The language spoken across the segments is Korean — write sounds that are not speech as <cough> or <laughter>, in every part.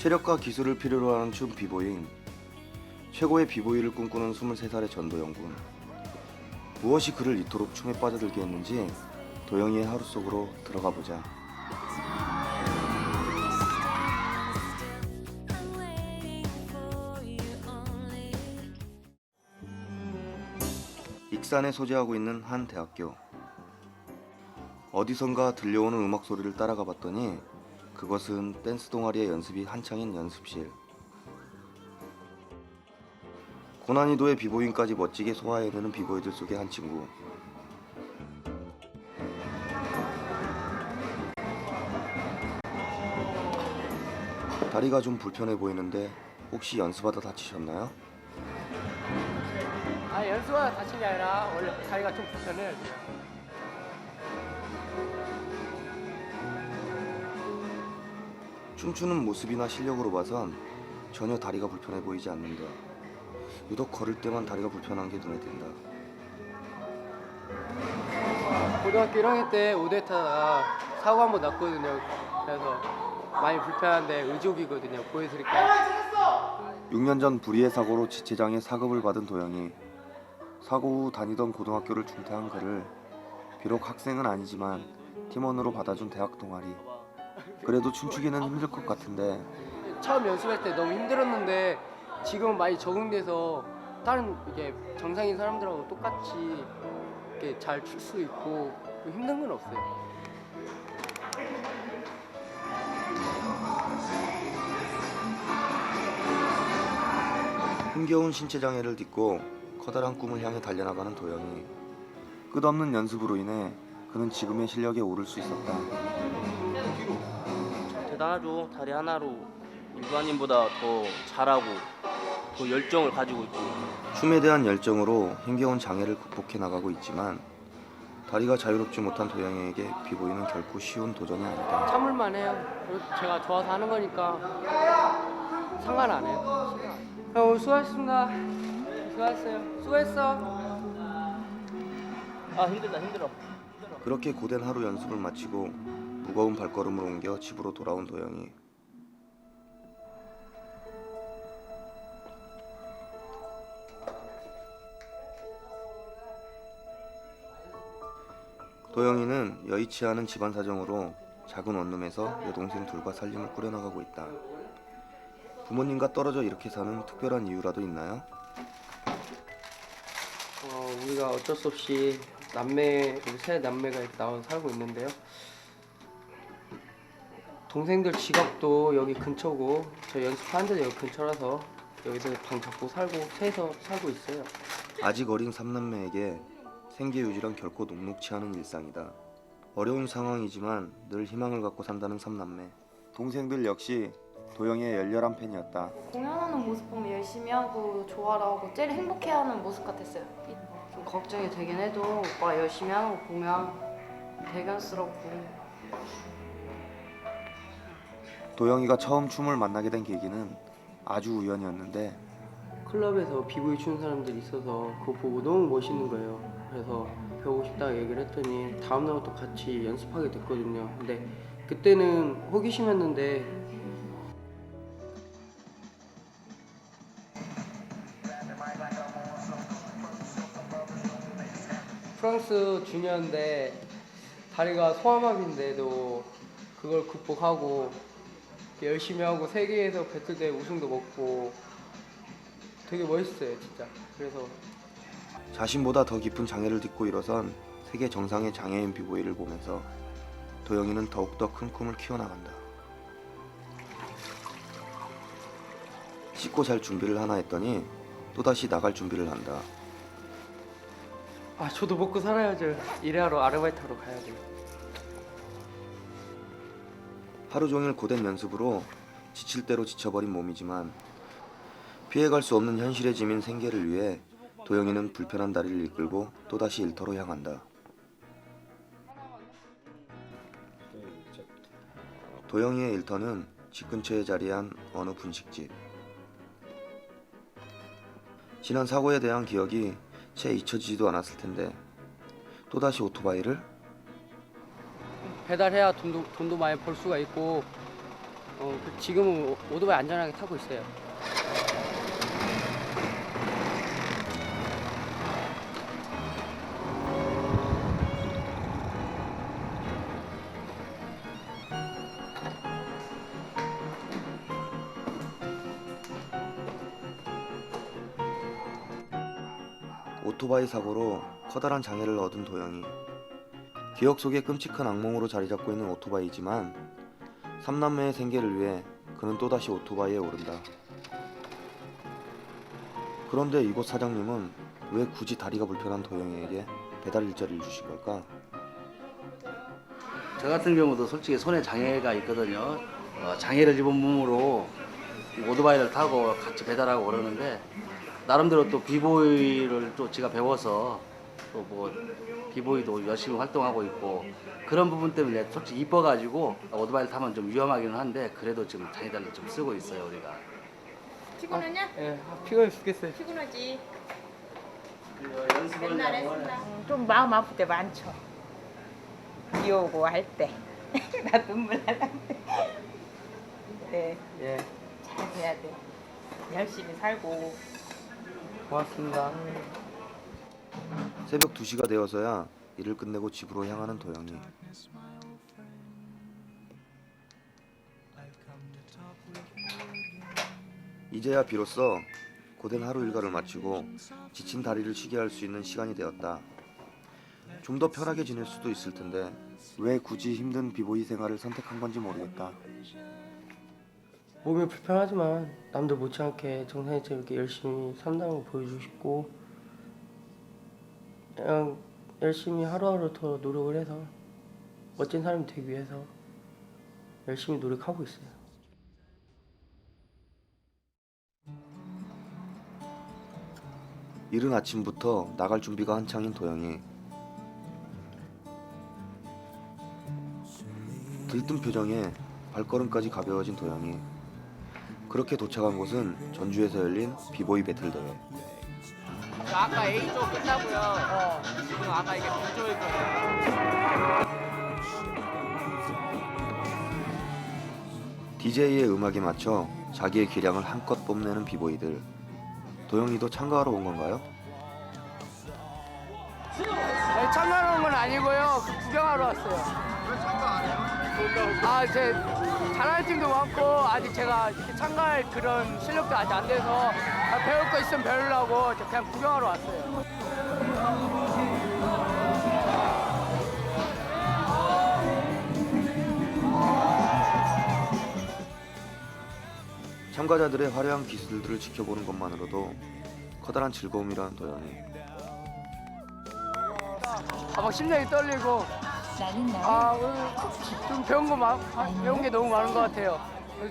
체력과 기술을 필요로 하는 춤 비보잉. 최고의 비보이를 꿈꾸는 23살의 전도영군. 무엇이 그를 이토록 춤에 빠져들게 했는지 도영이의 하루 속으로 들어가 보자. 익산에 소재하고 있는 한 대학교. 어디선가 들려오는 음악 소리를 따라가 봤더니 그것은 댄스 동아리의 연습이 한창인 연습실. 고난이도의 비보잉까지 멋지게 소화해내는 비보이들 속의 한 친구. 다리가 좀 불편해 보이는데 혹시 연습하다 다치셨나요? 아 연수가 다친 게 아니라 원래 다리가 좀 불편해 춤추는 모습이나 실력으로 봐선 전혀 다리가 불편해 보이지 않는데 유독 걸을 때만 다리가 불편한 게 눈에 띈다. 고등학교 1학년 때 오대 타다가 사고 한 번 났거든요. 그래서 많이 불편한데 의족이거든요. 보여드릴까요? 6년 전 불의의 사고로 지체장애 사급을 받은 도영이 사고 후 다니던 고등학교를 중퇴한 그를 비록 학생은 아니지만 팀원으로 받아준 대학 동아리 그래도 춤추기는 힘들 것 같은데 처음 연습할 때 너무 힘들었는데 지금은 많이 적응돼서 다른 이게 정상인 사람들하고 똑같이 이렇게 잘 출 수 있고 힘든 건 없어요. 힘겨운 신체 장애를 딛고 커다란 꿈을 향해 달려나가는 도영이 끝없는 연습으로 인해 그는 지금의 실력에 오를 수 있었다. 대단하죠. 다리 하나로 일반인보다 더 잘하고 더 열정을 가지고 있고 춤에 대한 열정으로 힘겨운 장애를 극복해 나가고 있지만 다리가 자유롭지 못한 도영이에게 비보이는 결코 쉬운 도전이 아니다. 참을만 해요. 그리고 제가 좋아서 하는 거니까 상관 안 해요. 형 오늘 수고하셨습니다. 수고하셨어요. 수고했어. 아 힘들다 힘들어. 그렇게 고된 하루 연습을 마치고 무거운 발걸음을 옮겨 집으로 돌아온 도영이 도영이는 여의치 않은 집안 사정으로 작은 원룸에서 여동생 둘과 살림을 꾸려나가고 있다. 부모님과 떨어져 이렇게 사는 특별한 이유라도 있나요? 어, 우리가 어쩔 수 없이 남매 우리 세 남매가 이렇게 나와 살고 있는데요. 동생들 지갑도 여기 근처고 저 연습하는 데도 여기 근처라서 여기서 방 잡고 살고 세서 살고 있어요. 아직 어린 삼남매에게 생계 유지란 결코 녹록치 않은 일상이다. 어려운 상황이지만 늘 희망을 갖고 산다는 삼남매. 동생들 역시 도영이의 열렬한 팬이었다. 공연하는 모습 보면 열심히 하고 좋아하고 제일 행복해하는 모습 같았어요. 좀 걱정이 되긴 해도 오빠 열심히 하는 거 보면 대견스럽고 도영이가 처음 춤을 만나게 된 계기는 아주 우연이었는데 클럽에서 비보이 추는 사람들이 있어서 그거 보고 너무 멋있는 거예요. 그래서 배우고 싶다고 얘기를 했더니 다음 날부터 같이 연습하게 됐거든요. 근데 그때는 호기심이었는데 프랑스 주니어인데 다리가 소아마비인데도 그걸 극복하고 열심히 하고 세계에서 배틀대회 우승도 먹고 되게 멋있어요 진짜 그래서 자신보다 더 깊은 장애를 딛고 일어선 세계 정상의 장애인 비보이를 보면서 도영이는 더욱더 큰 꿈을 키워나간다. 씻고 잘 준비를 하나 했더니 또다시 나갈 준비를 한다. 아 저도 먹고 살아야죠 일하러 아르바이트하러 가야죠 하루 종일 고된 연습으로 지칠 대로 지쳐버린 몸이지만 피해갈 수 없는 현실의 짐인 생계를 위해 도영이는 불편한 다리를 이끌고 또다시 일터로 향한다. 도영이의 일터는 집 근처에 자리한 어느 분식집. 지난 사고에 대한 기억이 채 잊혀지지도 않았을 텐데 또다시 오토바이를 배달해야 돈도, 돈도 많이 벌 수가 있고 어, 그 지금은 오- 오토바이 안전하게 타고 있어요. 오토바이 사고로 커다란 장애를 얻은 도영이. 기억 속에 끔찍한 악몽으로 자리 잡고 있는 오토바이지만 삼남매의 생계를 위해 그는 또다시 오토바이에 오른다. 그런데 이곳 사장님은 왜 굳이 다리가 불편한 도영이에게 배달 일자리를 주신 걸까? 저 같은 경우도 솔직히 손에 장애가 있거든요. 어, 장애를 입은 몸으로 오토바이를 타고 같이 배달하고 그러는데 나름대로 또 비보이를 또 제가 배워서 또 뭐 비보이도 열심히 활동하고 있고 그런 부분 때문에 솔직히 이뻐가지고 오토바이를 타면 좀 위험하기는 한데 그래도 지금 장애자를 좀 쓰고 있어요 우리가. 피곤하냐? 예, 아, 피곤해 죽겠어요. 피곤하지. 맨날 했구나. 좀 마음 아플 때 많죠. 비 오고 할 때. <laughs> 나 눈물 날란데. 네, 예, 잘 해야 돼. 열심히 살고. 고맙습니다. 새벽 2시가 되어서야 일을 끝내고 집으로 향하는 도영이. 이제야 비로소 고된 하루 일과를 마치고 지친 다리를 쉬게 할 수 있는 시간이 되었다. 좀 더 편하게 지낼 수도 있을 텐데 왜 굳이 힘든 비보이 생활을 선택한 건지 모르겠다. 몸이 불편하지만 남들 못지않게 정상인처럼 이렇게 열심히 산다는 걸 보여주고 싶고 그냥 열심히 하루하루 더 노력을 해서 멋진 사람이 되기 위해서 열심히 노력하고 있어요. 이른 아침부터 나갈 준비가 한창인 도영이. 들뜬 표정에 발걸음까지 가벼워진 도영이. 그렇게 도착한 곳은 전주에서 열린 비보이 배틀 대회. 아까 A조 끝나고요. 지금 아까 이게 B조일 거예요. DJ의 음악에 맞춰 자기의 기량을 한껏 뽐내는 비보이들. 도영이도 참가하러 온 건가요? 네, 참가하러 온 건 아니고요. 그 구경하러 왔어요. 왜 참가 안 해요? 아, 제 잘하는 팀도 많고 아직 제가 참가할 그런 실력도 아직 안 돼서 아, 배울 거 있으면 배우려고 저 그냥 구경하러 왔어요. 참가자들의 화려한 기술들을 지켜보는 것만으로도 커다란 즐거움이라는 도영이. 아, 막 심장이 떨리고 아, 오늘 좀 배운 거 많, 아, 배운 게 너무 많은 것 같아요.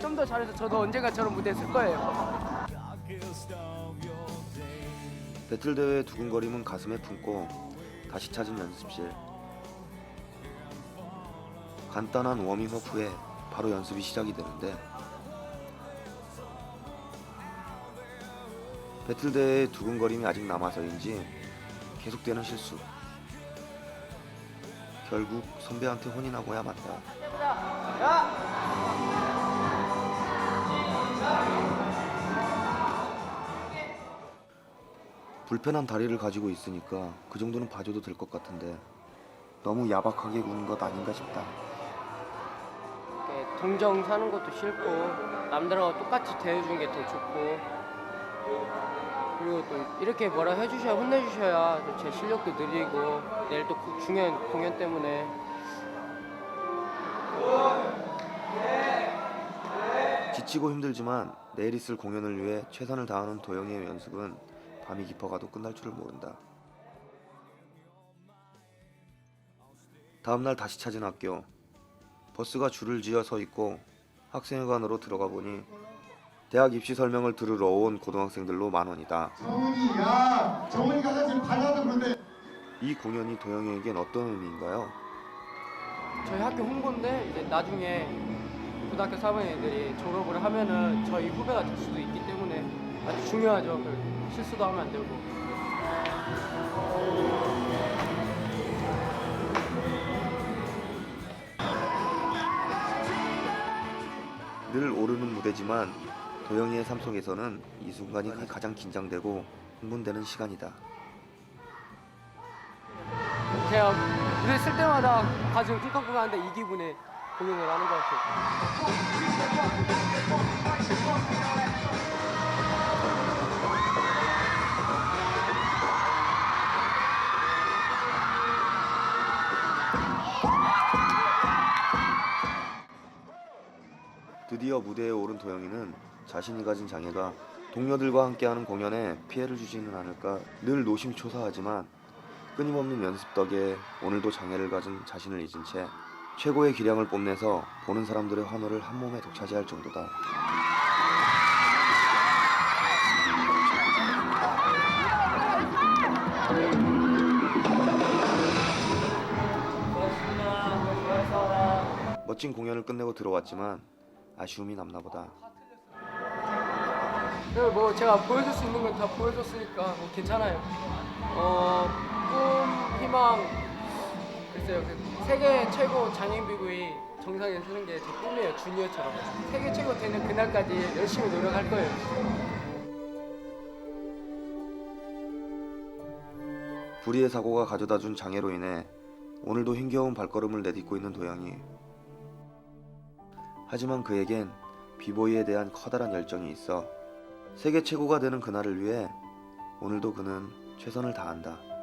좀 더 잘해서 저도 언젠가 저런 무대에 쓸 거예요. 배틀 대회의 두근거림은 가슴에 품고 다시 찾은 연습실. 간단한 워밍업 후에 바로 연습이 시작이 되는데 배틀 대회의 두근거림이 아직 남아서인지 계속되는 실수. 결국 선배한테 혼이 나고야 만다. 불편한 다리를 가지고 있으니까 그 정도는 봐줘도 될 것 같은데 너무 야박하게 구는 것 아닌가 싶다. 이렇게 동정 사는 것도 싫고 남들하고 똑같이 대해주는 게 더 좋고 그리고 또 이렇게 뭐라 해주셔야 혼내주셔야 또 제 실력도 늘리고 내일 또 그 중요한 공연 때문에 지치고 힘들지만 내일 있을 공연을 위해 최선을 다하는 도영이의 연습은 밤이 깊어가도 끝날 줄을 모른다. 다음날 다시 찾은 학교. 버스가 줄을 지어 서 있고 학생회관으로 들어가 보니 대학 입시 설명을 들으러 온 고등학생들로 만원이다. 정은이 야 정은이 가서 지금 달라도 그런데 이 공연이 도영이에겐 어떤 의미인가요? 저희 학교 홍보인데 이제 나중에 고등학교 3학년 애들이 졸업을 하면은 저희 후배가 될 수도 있기 때문에 아주 중요하죠. 그 실수도 하면 안 되고. 늘 오르는 무대지만 도영이의 삶 속에서는 이 순간이 가장 긴장되고 흥분되는 시간이다. 제가 무대 쓸 때마다 가슴 쿵쾅쿵쾅한데 이 기분에 공연을 하는 것 같아요. 드디어 무대에 오른 도영이는 자신이 가진 장애가 동료들과 함께하는 공연에 피해를 주지는 않을까 늘 노심초사하지만 끊임없는 연습 덕에 오늘도 장애를 가진 자신을 잊은 채 최고의 기량을 뽐내서 보는 사람들의 환호를 한 몸에 독차지할 정도다. 멋진 공연을 끝내고 들어왔지만 아쉬움이 남나 보다. 그리고 뭐 제가 보여줄 수 있는 건 다 보여줬으니까 뭐 괜찮아요. 어, 꿈, 희망, 글쎄요. 그 세계 최고 장애인 비구이 정상에 서는 게 제 꿈이에요. 주니어처럼. 세계 최고 되는 그날까지 열심히 노력할 거예요. 불의의 사고가 가져다 준 장애로 인해 오늘도 힘겨운 발걸음을 내딛고 있는 도영이. 하지만 그에겐 비보이에 대한 커다란 열정이 있어 세계 최고가 되는 그날을 위해 오늘도 그는 최선을 다한다.